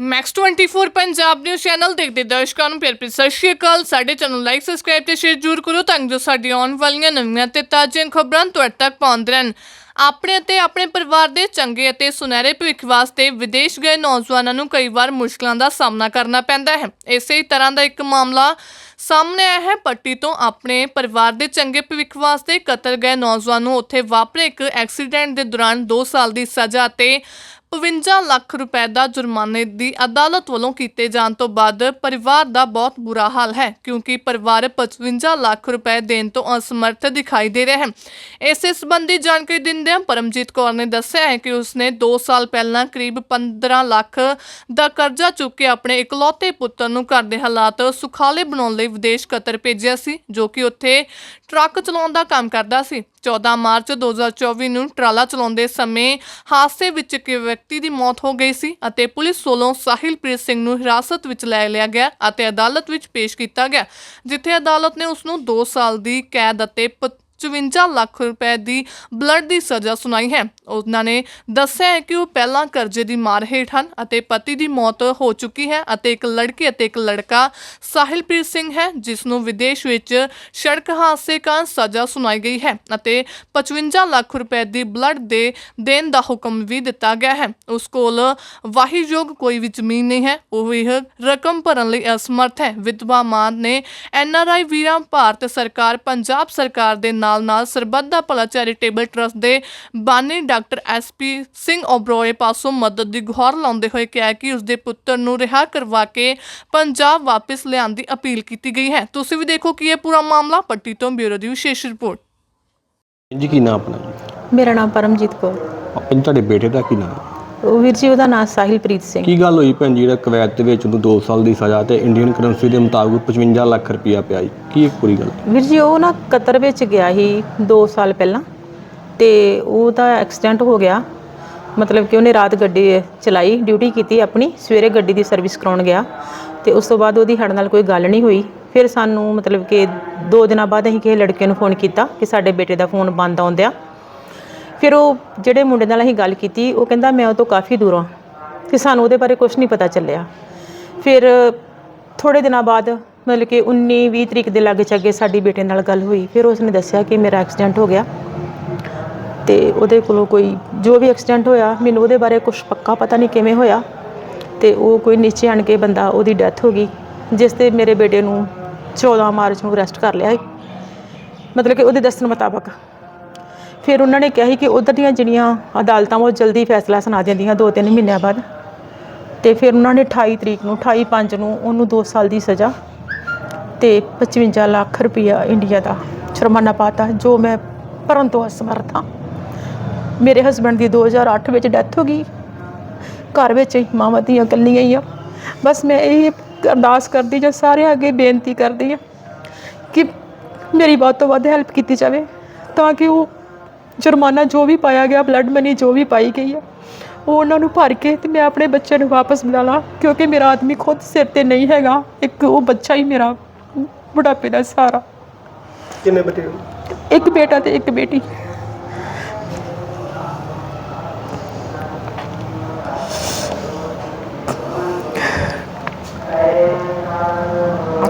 Max 24 Punjab news channel ਦੇਖਦੇ ਦਰਸ਼ਕਾਂ ਨੂੰ ਪਿਆਰ ਭਰੀ ਸਤਿ ਸ਼੍ਰੀ ਅਕਾਲ। ਸਾਡੇ ਚੈਨਲ ਲਾਈਕ ਸਬਸਕ੍ਰਾਈਬ ਤੇ ਸ਼ੇਅਰ ਜ਼ਰੂਰ ਕਰੋ ਤਾਂ ਜੋ ਸਾਡੀ ਆਉਣ ਵਾਲੀਆਂ ਨਵੀਆਂ ਤੇ ਤਾਜ਼ੀਆਂ ਖਬਰਾਂ ਤੁਹਾਡੇ ਤੱਕ ਪਹੁੰਚਦੇ ਰਹਿਣ। ਆਪਣੇ ਅਤੇ ਆਪਣੇ ਪਰਿਵਾਰ ਦੇ ਚੰਗੇ ਅਤੇ ਸੁਨਹਿਰੇ ਭਵਿੱਖ ਵਾਸਤੇ ਵਿਦੇਸ਼ ਗਏ ਨੌਜਵਾਨਾਂ ਨੂੰ ਕਈ ਵਾਰ ਮੁਸ਼ਕਲਾਂ ਦਾ ਸਾਹਮਣਾ ਕਰਨਾ ਪੈਂਦਾ ਹੈ। ਇਸੇ ਤਰ੍ਹਾਂ ਦਾ ਇੱਕ ਮਾਮਲਾ ਸਾਹਮਣੇ ਆਇਆ ਹੈ। ਪੱਟੀ ਤੋਂ ਆਪਣੇ ਪਰਿਵਾਰ ਦੇ ਚੰਗੇ ਭਵਿੱਖ ਵਾਸਤੇ ਕਤਰ ਗਏ ਨੌਜਵਾਨ ਨੂੰ ਉੱਥੇ ਵਾਪਰੇ ਇੱਕ ਐਕਸੀਡੈਂਟ ਦੇ ਦੌਰਾਨ 2 ਸਾਲ ਦੀ ਸਜ਼ਾ ਤੇ 52 ਲੱਖ ਰੁਪਏ ਦਾ ਜੁਰਮਾਨੇ ਦੀ ਅਦਾਲਤ ਵੱਲੋਂ ਕੀਤੇ ਜਾਣ ਤੋਂ ਬਾਅਦ ਪਰਿਵਾਰ ਦਾ ਬਹੁਤ ਬੁਰਾ ਹਾਲ ਹੈ, ਕਿਉਂਕਿ ਪਰਿਵਾਰ 55 ਲੱਖ ਰੁਪਏ ਦੇਣ ਤੋਂ ਅਸਮਰਥ ਦਿਖਾਈ ਦੇ ਰਿਹਾ ਹੈ। ਇਸੇ ਸੰਬੰਧੀ ਜਾਣਕਾਰੀ ਦਿੰਦਿਆਂ ਪਰਮਜੀਤ ਕੌਰ ਨੇ ਦੱਸਿਆ ਹੈ ਕਿ ਉਸਨੇ 2 ਸਾਲ ਪਹਿਲਾਂ ਕਰੀਬ 15 ਲੱਖ ਦਾ ਕਰਜ਼ਾ ਚੁੱਕ ਕੇ ਆਪਣੇ ਇਕਲੌਤੇ ਪੁੱਤਰ ਨੂੰ ਘਰ ਦੇ ਹਾਲਾਤ ਸੁਖਾਲੇ ਬਣਾਉਣ ਲਈ ਵਿਦੇਸ਼ ਕਤਰ ਭੇਜਿਆ ਸੀ, ਜੋ ਕਿ ਉੱਥੇ ਟਰੱਕ ਚਲਾਉਣ ਦਾ ਕੰਮ ਕਰਦਾ ਸੀ। 14 ਮਾਰਚ 2024 ਨੂੰ ਟਰਾਲਾ ਚਲਾਉਂਦੇ ਸਮੇਂ ਹਾਦਸੇ ਵਿੱਚ ਇੱਕ ਵਿਅਕਤੀ ਦੀ ਮੌਤ ਹੋ ਗਈ ਸੀ ਅਤੇ ਪੁਲਿਸ ਵੱਲੋਂ ਸਾਹਿਲਪ੍ਰੀਤ ਸਿੰਘ ਨੂੰ ਹਿਰਾਸਤ ਵਿੱਚ ਲੈ ਲਿਆ ਗਿਆ ਅਤੇ ਅਦਾਲਤ ਵਿੱਚ ਪੇਸ਼ ਕੀਤਾ ਗਿਆ, ਜਿੱਥੇ ਅਦਾਲਤ ਨੇ ਉਸ ਨੂੰ 2 ਸਾਲ ਦੀ ਕੈਦ ਅਤੇ 55 ਲੱਖ ਰੁਪਏ ਦੀ ਬਲੱਡ ਦੀ ਸਜ਼ਾ ਸੁਣਾਈ ਹੈ। ਉਹਨਾਂ ਨੇ ਦੱਸਿਆ ਹੈ ਕਿ ਉਹ ਪਹਿਲਾਂ ਕਰਜ਼ੇ ਦੀ ਮਾਰ ਹੇਠ ਹਨ ਅਤੇ ਪਤੀ ਦੀ ਮੌਤ ਹੋ ਚੁੱਕੀ ਹੈ ਅਤੇ ਇੱਕ ਲੜਕੀ ਅਤੇ ਇੱਕ ਲੜਕਾ ਸਾਹਿਲਪ੍ਰੀਤ ਸਿੰਘ ਹੈ, ਜਿਸ ਨੂੰ ਵਿਦੇਸ਼ ਵਿੱਚ ਸੜਕ ਹਾਦਸੇ ਕਾਰਨ ਸਜ਼ਾ ਸੁਣਾਈ ਗਈ ਹੈ ਅਤੇ 55 ਲੱਖ ਰੁਪਏ ਦੀ ਬਲੱਡ ਦੇ ਦੇਣ ਦਾ ਹੁਕਮ ਵੀ ਦਿੱਤਾ ਗਿਆ ਹੈ। ਉਸ ਕੋਲ ਵਾਹੀਯੋਗ ਕੋਈ ਵੀ ਜ਼ਮੀਨ ਨਹੀਂ ਹੈ। ਉਹ ਇਹ ਰਕਮ ਭਰਨ ਲਈ ਅਸਮਰਥ ਹੈ। ਵਿਧਵਾ ਮਾਂ ਨੇ ਐਨਆਰਆਈ ਵੀਰਾਂ, ਭਾਰਤ ਸਰਕਾਰ, ਪੰਜਾਬ ਸਰਕਾਰ ਦੇ ਨਾਲ ਨਾਲ ਸਰਬੱਤ ਦਾ ਭਲਾ ਚੈਰੀਟੇਬਲ ਟਰਸਟ ਦੇ ਬਾਨੀ ਡਾਕਟਰ ਐਸਪੀ ਸਿੰਘ ਓਬਰੋਏ ਪਾਸੋਂ ਮਦਦ ਦੀ ਗੁਹਾਰ ਲਾਉਂਦੇ ਹੋਏ ਕਿਹਾ ਕਿ ਉਸ ਦੇ ਪੁੱਤਰ ਨੂੰ ਰਿਹਾ ਕਰਵਾ ਕੇ ਪੰਜਾਬ ਵਾਪਸ ਲਿਆਉਣ ਦੀ ਅਪੀਲ ਕੀਤੀ ਗਈ ਹੈ। ਤੁਸੀਂ ਵੀ ਦੇਖੋ ਕਿ ਇਹ ਪੂਰਾ ਮਾਮਲਾ ਪੱਟੀ ਤੋਂ ਬਿਊਰੋ ਦੀ ਵਿਸ਼ੇਸ਼ ਰਿਪੋਰਟ। ਜੀ ਕੀ ਨਾਮ ਆਪਣਾ? ਮੇਰਾ ਨਾਮ ਪਰਮਜੀਤ ਕੌਰ। ਆਪਾਂ ਜੀ ਤੁਹਾਡੇ ਬੇਟੇ ਦਾ ਕੀ ਨਾਮ ਉਹ ਵੀਰ ਜੀ ਉਹਦਾ ਨਾਮ ਸਾਹਿਲਪ੍ਰੀਤ ਸਿੰਘ। ਕੀ ਗੱਲ ਹੋਈ ਭੈਣ ਜੀ? ਜਿਹੜਾ ਕਵੈਤ ਦੇ ਵਿੱਚ ਉਹਨੂੰ 2 ਸਾਲ ਦੀ ਸਜ਼ਾ ਤੇ ਇੰਡੀਅਨ ਕਰੰਸੀ ਦੇ ਮੁਤਾਬਕ 55 ਲੱਖ ਰੁਪਇਆ ਪਿਆ ਜੀ। ਕੀ ਇਹ ਪੂਰੀ ਗੱਲ? ਵੀਰ ਜੀ ਉਹ ਨਾ ਕਤਰ ਵਿੱਚ ਗਿਆ ਸੀ 2 ਸਾਲ ਪਹਿਲਾਂ ਤੇ ਉਹਦਾ ਐਕਸੀਡੈਂਟ ਹੋ ਗਿਆ। ਮਤਲਬ ਕਿ ਉਹਨੇ ਰਾਤ ਗੱਡੀ ਚਲਾਈ ਡਿਊਟੀ ਕੀਤੀ ਆਪਣੀ ਸਵੇਰੇ ਗੱਡੀ ਦੀ ਸਰਵਿਸ ਕਰਾਉਣ ਗਿਆ ਤੇ ਉਸ ਤੋਂ ਬਾਅਦ ਉਹਦੀ ਸਾਡੇ ਨਾਲ ਕੋਈ ਗੱਲ ਨਹੀਂ ਹੋਈ। ਫਿਰ ਸਾਨੂੰ ਮਤਲਬ ਕਿ 2 ਦਿਨਾਂ ਬਾਅਦ ਅਸੀਂ ਕਿਸੇ ਲੜਕੇ ਨੂੰ ਫੋਨ ਕੀਤਾ ਕਿ ਸਾਡੇ ਬੇਟੇ ਦਾ ਫੋਨ ਬੰਦ ਆਉਂਦਿਆ ਫਿਰ ਉਹ ਜਿਹੜੇ ਮੁੰਡੇ ਨਾਲ ਅਸੀਂ ਗੱਲ ਕੀਤੀ, ਉਹ ਕਹਿੰਦਾ ਮੈਂ ਉਹ ਤੋਂ ਕਾਫੀ ਦੂਰ ਹਾਂ ਕਿ ਸਾਨੂੰ ਉਹਦੇ ਬਾਰੇ ਕੁਝ ਨਹੀਂ ਪਤਾ ਚੱਲਿਆ। ਫਿਰ ਥੋੜੇ ਦਿਨਾਂ ਬਾਅਦ ਮਤਲਬ ਕਿ 19 20 ਤਰੀਕ ਦੇ ਲਾਗੇ ਚੱਗੇ ਸਾਡੀ ਬੇਟੇ ਨਾਲ ਗੱਲ ਹੋਈ, ਫਿਰ ਉਸਨੇ ਦੱਸਿਆ ਕਿ ਮੇਰਾ ਐਕਸੀਡੈਂਟ ਹੋ ਗਿਆ ਤੇ ਉਹਦੇ ਕੋਲੋਂ ਕੋਈ ਜੋ ਵੀ ਐਕਸੀਡੈਂਟ ਹੋਇਆ, ਮੈਨੂੰ ਉਹਦੇ ਬਾਰੇ ਕੁਝ ਪੱਕਾ ਪਤਾ ਨਹੀਂ ਕਿਵੇਂ ਹੋਇਆ ਤੇ ਉਹ ਕੋਈ ਨੀਚੇ ਆਣ ਕੇ ਬੰਦਾ ਉਹਦੀ ਡੈਥ ਹੋ ਗਈ, ਜਿਸ ਤੇ ਮੇਰੇ ਬੇਟੇ ਨੂੰ 14 ਮਾਰਚ ਨੂੰ ਅਰੈਸਟ ਕਰ ਲਿਆ ਮਤਲਬ ਕਿ ਉਹਦੇ ਦੱਸਣ ਮੁਤਾਬਕ। ਫਿਰ ਉਹਨਾਂ ਨੇ ਕਿਹਾ ਸੀ ਕਿ ਉਧਰ ਦੀਆਂ ਜਿਹੜੀਆਂ ਅਦਾਲਤਾਂ ਉਹ ਜਲਦੀ ਫੈਸਲਾ ਸੁਣਾ ਦਿੰਦੀਆਂ ਦੋ ਤਿੰਨ ਮਹੀਨਿਆਂ ਬਾਅਦ। ਤੇ ਫਿਰ ਉਹਨਾਂ ਨੇ 28 ਤਰੀਕ ਨੂੰ 28 ਪੰਜ ਨੂੰ ਉਹਨੂੰ 2 ਸਾਲ ਦੀ ਸਜ਼ਾ ਤੇ 55 ਲੱਖ ਰੁਪਇਆ ਇੰਡੀਆ ਦਾ ਜੁਰਮਾਨਾ ਪਾਤਾ, ਜੋ ਮੈਂ ਭਰਨ ਤੋਂ ਅਸਮਰਥ ਹਾਂ। ਮੇਰੇ ਹਸਬੰਡ ਦੀ 2008 ਵਿੱਚ ਡੈਥ ਹੋ ਗਈ। ਘਰ ਵਿੱਚ ਹੀ ਮਾਵਾਂ ਦੀਆਂ ਇਕੱਲੀਆਂ ਹੀ ਆ। ਬਸ ਮੈਂ ਇਹ ਅਰਦਾਸ ਕਰਦੀ ਜਾਂ ਸਾਰਿਆਂ ਅੱਗੇ ਬੇਨਤੀ ਕਰਦੀ ਹਾਂ ਕਿ ਮੇਰੀ ਵੱਧ ਤੋਂ ਵੱਧ ਹੈਲਪ ਕੀਤੀ ਜਾਵੇ ਤਾਂ ਕਿ ਉਹ ਜੁਰਮਾਨਾ ਜੋ ਵੀ ਪਾਇਆ ਗਿਆ ਬਲੱਡ ਮਨੀ ਜੋ ਵੀ ਪਾਈ ਗਈ ਆ ਉਹ ਉਹਨਾਂ ਨੂੰ ਭਰ ਕੇ ਤੇ ਮੈਂ ਆਪਣੇ ਬੱਚੇ ਨੂੰ ਵਾਪਸ ਮਿਲਾ ਲਾਂ ਕਿਉਂਕਿ ਮੇਰਾ ਆਦਮੀ ਖੁਦ ਸਿਰ ਤੇ ਨਹੀਂ ਹੈਗਾ ਇੱਕ ਉਹ ਬੱਚਾ ਹੀ ਮੇਰਾ ਬੁਢਾਪੇ ਦਾ ਸਹਾਰਾ ਕਿੰਨੇ ਹੋ? ਇੱਕ ਬੇਟਾ ਤੇ ਇੱਕ ਬੇਟੀ